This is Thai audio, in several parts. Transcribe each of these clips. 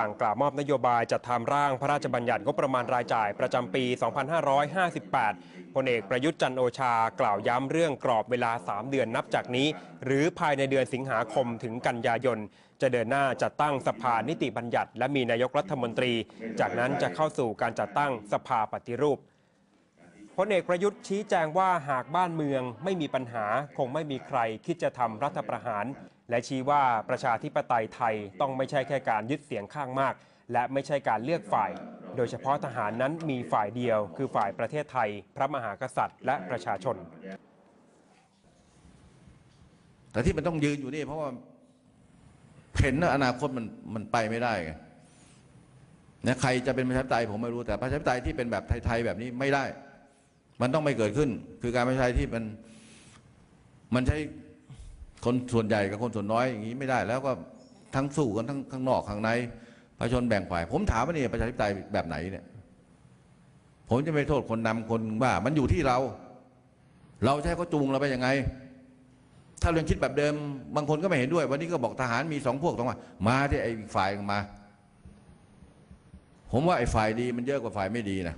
ต่างกล่าวมอบนโยบายจัดทำร่างพระราชบัญญัติงบประมาณรายจ่ายประจำปี 2558 พลเอกประยุทธ์จันโอชากล่าวย้ำเรื่องกรอบเวลา 3 เดือนนับจากนี้ หรือภายในเดือนสิงหาคมถึงกันยายน จะเดินหน้าจัดตั้งสภานิติบัญญัติ และมีนายกรัฐมนตรี จากนั้นจะเข้าสู่การจัดตั้งสภาปฏิรูป พลเอกประยุทธ์ชี้แจงว่าหากบ้านเมืองไม่มีปัญหาคงไม่มีใครคิดจะทำรัฐประหาร และชี้ว่าประชาธิปไตยไทยต้องไม่ใช่แค่การยึดเสียงข้างมาก และไม่ใช่การเลือกฝ่าย โดยเฉพาะทหารนั้นมีฝ่ายเดียว คือฝ่ายประเทศไทย พระมหากษัตริย์ และประชาชน แต่ที่มันต้องยืนอยู่นี่เพราะว่าเห็นอนาคตมันมันไปไม่ได้ไงนะใครจะเป็นประชาธิปไตยผมไม่รู้แต่ประชาธิปไตยที่เป็นแบบไทยๆแบบนี้ไม่ได้ มันต้องไม่เกิดขึ้น คือการประชาธิปไตยที่มันมันใช้คนส่วนใหญ่กับคนส่วนน้อยอย่างนี้ไม่ได้ แล้วก็ทั้งสู้กันทั้งข้างนอกข้างในประชาชนแบ่งฝ่าย ผมถามว่านี่ประชาธิปไตยแบบไหนเนี่ย ผมจะไม่โทษคนนำคนว่า มันอยู่ที่เรา เราใช้เขาจูงเราไปยังไง ถ้าเรื่องคิดแบบเดิม บางคนก็ไม่เห็นด้วย วันนี้ก็บอกทหารมีสองพวกต้องมามาที่ไอ้ฝ่ายมา ผมว่าไอ้ฝ่ายดีมันเยอะกว่าฝ่ายไม่ดีนะ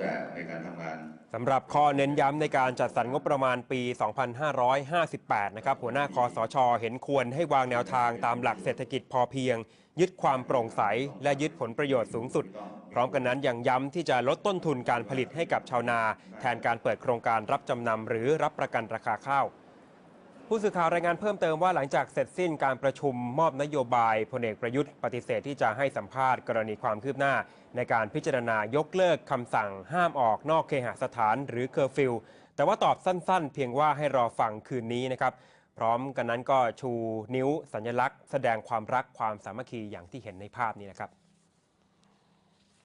แต่ในการทำงาน สำหรับข้อเน้นย้ำในการจัดสรรงบประมาณปี 2558 นะครับ หัวหน้าคอสช เห็นควรให้วางแนวทางตามหลักเศรษฐกิจพอเพียง ยึดความโปร่งใส และยึดผลประโยชน์สูงสุด พร้อมกันนั้นยังย้ำที่จะลดต้นทุนการผลิตให้กับชาวนา แทนการเปิดโครงการรับจำนำหรือรับประกันราคาข้าว ผู้สื่อข่าวรายงานเพิ่มเติมว่าหลังจากเสร็จสิ้นการประชุมมอบนโยบายพลเอกประยุทธ์ปฏิเสธที่จะให้สัมภาษณ์กรณีความคืบหน้า ในการพิจารณายกเลิกคำสั่งห้ามออกนอกเคหสถานหรือเคอร์ฟิวแต่ว่าตอบสั้นๆ เพียงว่าให้รอฟังคืนนี้นะครับ พร้อมกันนั้นก็ชูนิ้วสัญลักษณ์ แสดงความรักความสามัคคีอย่างที่เห็นในภาพนี้นะครับ